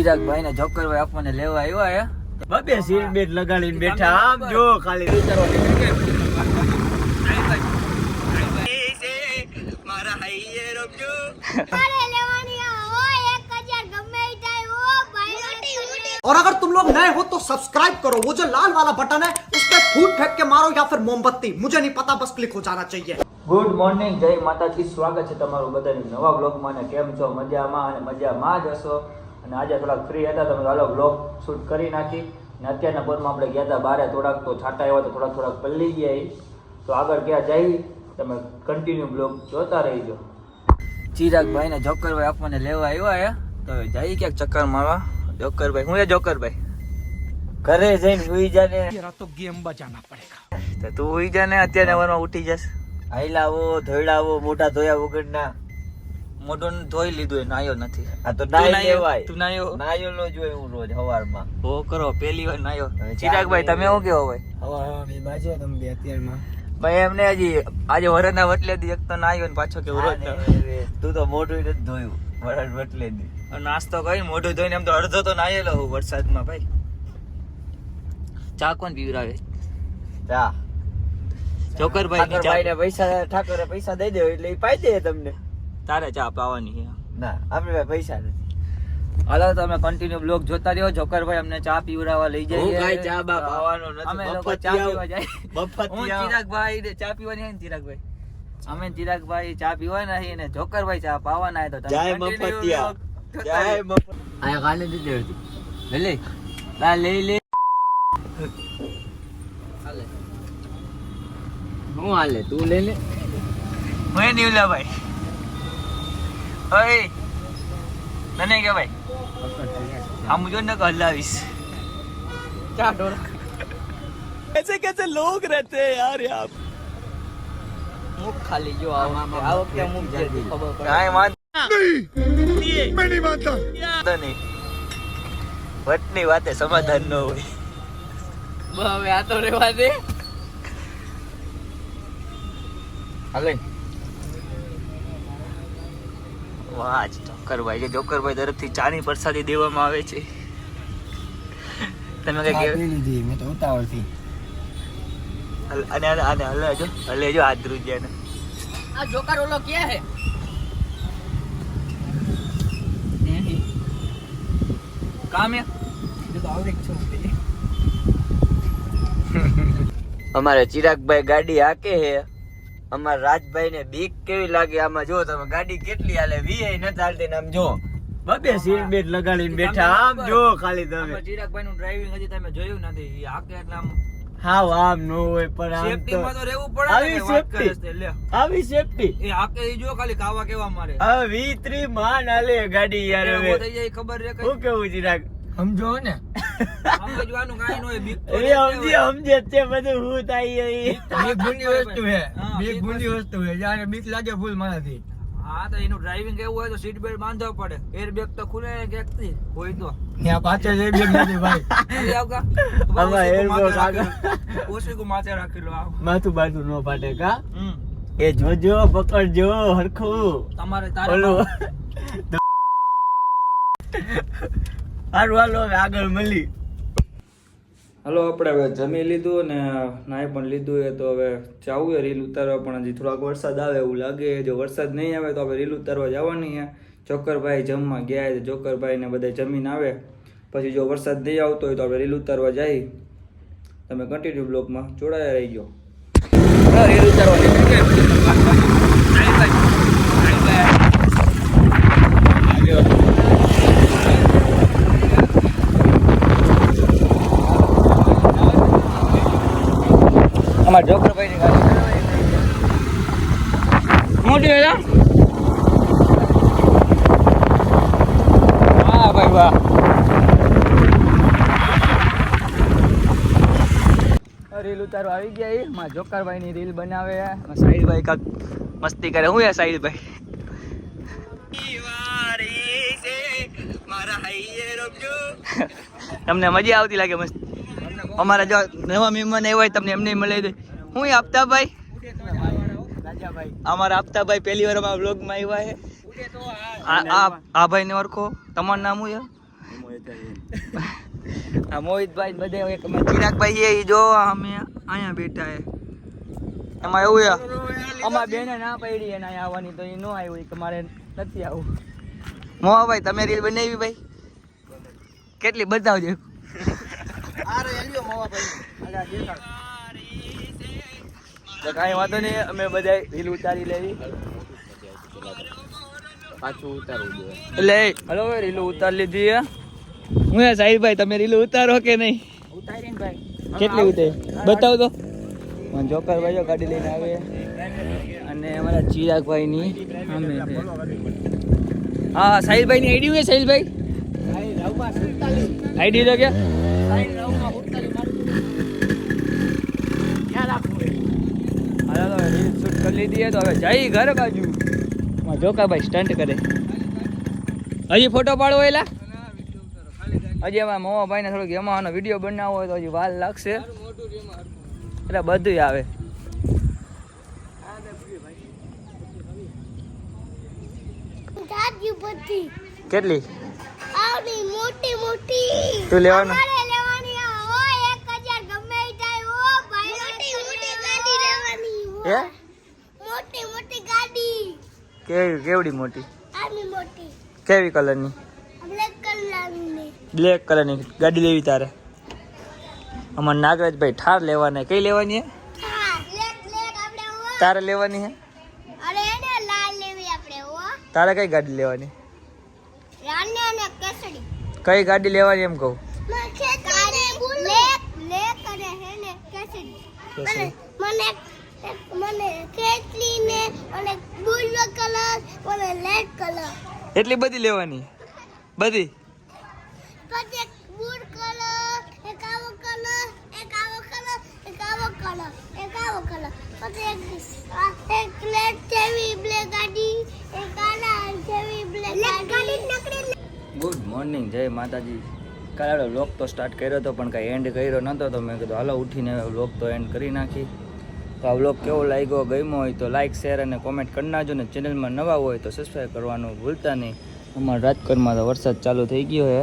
ચિરાગભાઈ ને જોકરભાઈ આપણને લેવા આવ્યા હે બબે સીટ બેટ લગાડીને બેઠા આમ જો ખાલી મારે લેવાની આ હોય એક હજાર ગમે ઈ થાય ઓ ભાઈ और अगर तुम लोग नए हो तो सब्सक्राइब करो वो जो लाल वाला बटन है उस पर फूट फेंक के मारो या फिर मोमबत्ती मुझे नहीं पता बस क्लिक हो जाना चाहिए ગુડ મોર્નિંગ જય માતાજી સ્વાગત છે તમારું બધાની નવા બ્લોગમાં અને કેમ છો મજામાં અને મજામાં જ હશો અને આજે થોડાક ફ્રી હતા તમે હાલો બ્લોગ શૂટ કરી નાખી. અને અત્યારના પરમાં આપણે ગયા હતા બારે થોડાક તો છાંટા આવ્યા તો થોડાક થોડાક પલ્લી ગયા તો આગળ ક્યાં જઈ તમે કન્ટિન્યુ બ્લોગ જોતા રહીજો. ચિરાગભાઈને જોકરભાઈ આપણને લેવા આવ્યા હે. તો જઈ ક્યાંક ચક્કર મારવા. જોકરભાઈ હું એ જોકરભાઈ? ઘરે જઈને સુઈ જાને. રાત તો ગેમ બજાના પડેગા તો તું સુઈ જાને અત્યારે વારમાં ઉઠી જશ આઈલાવો ધોઈડાવો મોટા ધોયા વગરના. મોઢો ધોઈ લીધું એ નાયો નથી. આ તો નાઈ લેવાય તું નાયો? નાયો લો જોય હું રોજ હવારમાં. હો કરો પેલી વાર નાયો. ચિરાગભાઈ તમે શું કહો ભાઈ હવા હવા બાજો તમે બે અત્યારમાં. ભાઈ એમને હજી આજે વરના વટલે દી એક તો નાયો ને પાછો કે રોજ તું તો મોઢું જ ધોયું વરદ વટલે દી. નાસ્તો કરી મોઢું ધોઈને એમ તો અડધો તો નાયેલો હું વરસાદમાં ભાઈ. ચા કોણ પીવરાવે ચા. જોકરભાઈ ને પૈસા ઠાકોરે પૈસા દઈ દે એટલે એ પાઈ દે તમને. તારે ચા પાવાની છે. ના આપણે પાસે પૈસા નથી. હાલો તમે કન્ટિન્યુ બ્લોગ જોતા રહ્યો. જોકરભાઈ અમને ચા પીવડાવવા લઈ જઈએ. હું કાંઈ ચા બા પાવાનો નથી. અમે લોકો ચા પીવા જાય. હું ચિરાગભાઈ ને ચા પીવાની હે ને ચિરાગભાઈ? અમે ચિરાગભાઈ ચા પીવા છીએ ને જોકરભાઈ ચા પાવાના હે તો તમે જય મફતિયા. જય મફત આયા કાલે દીધી હતી લે લે. લા લે લે. હાલે. હું હાલે? તું લે લે. હું નિવલા ભાઈ ઓય તને કે ભાઈ આમ જો ને હલાવીશ ચા ઢોરા कैसे कैसे लोग रहते हैं यार यहाँ મુખ ખાલી જો આ વખતે આ વખતે મુખ જે ખબર પડે કાંઈ વાંધો વાંધો નહીં વટની વાતે સમાધાન ન હોય હવે આ તો રેવા દે હાલે વાહ જોકરભાઈ જે જોકરભાઈ તરફથી ચાની પ્રસાદી દેવામાં આવે છે. તમે કઈ કેવી લીધી મેં તો ઉતાવળથી. અને અને અને હલે જો હલે જો હાથ ધ્રુજ્યાને આ જોકર ઓલો ક્યાં હે? કામ તો આવડે છું અમારે ચિરાગભાઈ ગાડી હાકે હે. અમારા રાજભાઈ ને બીક કેવી લાગે? આમાં જો તમે ગાડી કેટલી હાલે? વીએ નથી હાલતી આમ જો. બબે સીટ બેટ લગાડીને બેઠા. આમ જો ખાલી તમે. ચિરાગભાઈ નું ડ્રાઇવિંગ હજી તમે જોયું નથી. આકે એટલે આમ હાવ આમ નો હોય પણ આમ સેફટી માં તો રહેવું પડે આવી આવી સેફટી એ આકે ઈ જો ખાલી કાવા કેવા મારે. હવે વી ત્રી માન હાલે ગાડી યાર હવે. થઈ જાય ખબર રે હું કેવું ચિરાગ? સમજો ને. સમજે હોય. તે બધું હું થાય એ. બીક ભૂંડી વસ્તુ હે. બીક ભૂંડી વસ્તુ. લાગે ભૂલ મારાથી. હા તો એનું ડ્રાઇવિંગ એવું હોય તો સીટ બેલ્ટ બાંધવો પડે. એર બેગ તો ખુલે ક્યાંકથી હોય તો. ત્યાં પાછળ જઈ બીક નથી ભાઈ. આવકા આમાં ઓછીકું air માથે આગળ. રાખેલું. ઓછીકું માથે બાજુ નો ફાટે કા? હમ. એ જોજો પકડજો હરખું. તમારે તારે હારું હાલો હવે આગળ મળી. હલો આપણે હવે જમી લીધું ને નાઈ પણ લીધું એ તો હવે જાવું એ રીલ ઉતારવા પણ હજી થોડાક વરસાદ આવે એવું લાગે. જો વરસાદ નહીં આવે તો આપણે રીલ ઉતારવા જવાની છે. જોકરભાઈ જમવા ગયા છે જોકરભાઈ ને બધા જમીન આવે. પછી જો વરસાદ નહીં આવતો હોય તો આપણે રીલ ઉતારવા જઈ. તમે કન્ટિન્યુ બ્લોકમાં જોડાયા રહી ગયો રીલ ઉતારવાની અમારા જોકરભાઈ ની ગાડી મોટી હોય વાહ ભાઈ વાહ. રીલ ઉતારવા આવી ગયા એ મારા જોકરભાઈ ની રીલ બનાવે સાહિલભાઈ કાક મસ્તી કરે. હું યાર સાહિલભાઈ? તમને મજા આવતી લાગે મસ્ત. અમારા જો નવા મહેમાન આવ્યા હોય, તમને એમને મળી દે હું એ આપતાભાઈ. અમારા આપતાભાઈ પહેલી વાર અમારા બ્લોગમાં આવ્યા છે. આ ભાઈ ને ઓળખો. તમારું નામ શું છે? આ મોહિતભાઈ બધા એક ચિરાગભાઈ છે જો અમે અહીંયા બેઠા હે એમાં એવું છે, અમાર બેને ના પડી એને આવવાની તો એ ન આવ્યું કે મારે નથી આવું મોહાભાઈ તમે રીલ બનાવી ભાઈ? કેટલી બતાવજો. તો કાંઈ વાંધો નહીં અમે બધા રીલ ઉતારી લેવી. પાછું ઉતારવું જોઈએ. એટલે હલો રીલ ઉતારી લીધી હે. સાહિલભાઈ તમે રીલ ઉતારો કે નહીં? ઉતારી ભાઈ. કેટલી ઉતારી? બતાવો તો. જોકર ભાઈઓ ગાડી લઈને આવે. અને અમારા ચિરાગભાઈની હા સાહિલભાઈ ની આઈડી છે સાહિલભાઈ આઈડી તો કે હાલો તો શૂટ લીધી તો હવે જઈ ઘર બાજુ. જોકાભાઈ સ્ટન્ટ કરે. હજી ફોટો પાડવો એલા. હજી એમાં મોમાભાઈ ને થોડુંક એમાં વીડિયો બનાવવો હોય તો હજી વાર લાગશે. એટલે બધું આવે. કેટલી? મોટી મોટી. તું લેવાની આ હોય 1000 ગમે ઈ થાય ઓ ભાઈ મોટી મોટી ગાડી લેવાની હે હોય મોટી મોટી ગાડી કેવી કેવડી મોટી? કેવી કલરની? બ્લેક કલરની બ્લેક કલરની. ગાડી લેવી તારે? અમાર નાગરાજભાઈ ઠાર લેવાના. કઈ લેવાની હે? તારે લેવાની હે? અરે એને લાલ લેવી આપણે હો. તારે કઈ ગાડી લેવાની? કઈ ગાડી લેવાની એમ કહું? મને મને મને મને ને અને બ્લુ કલર અને રેડ કલર. એટલી બધી લેવાની? બધી? પછી એક બુર કલર એક આવો કલર એક આવો કલર એક આવો કલર એક આવો કલર. પછી એક એક બ્લેક જેવી બ્લેક ગાડી એક આના જેવી બ્લેક ગાડી. નકરી ગુડ મોર્નિંગ જય માતાજી. કાલે લોક તો સ્ટાર્ટ કર્યો હતો પણ કાંઈ એન્ડ કર્યો નહોતો તો મેં કીધું હાલો ઉઠીને લોક તો એન્ડ કરી નાખી. તો આ બ્લોગ કેવો લાગ્યો, ગમ્યો હોય તો લાઇક શેર અને કોમેન્ટ કરી નાખજો ને ચેનલમાં નવા હોય તો સબસ્ક્રાઈબ કરવાનું ભૂલતા નહીં. અમારા રાજકોટમાં તો વરસાદ ચાલુ થઈ ગયો છે.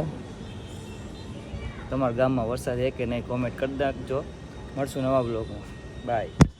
તમારા ગામમાં વરસાદ છે કે નહીં કોમેન્ટ કરી નાખજો. મળશું નવા બ્લોગમાં બાય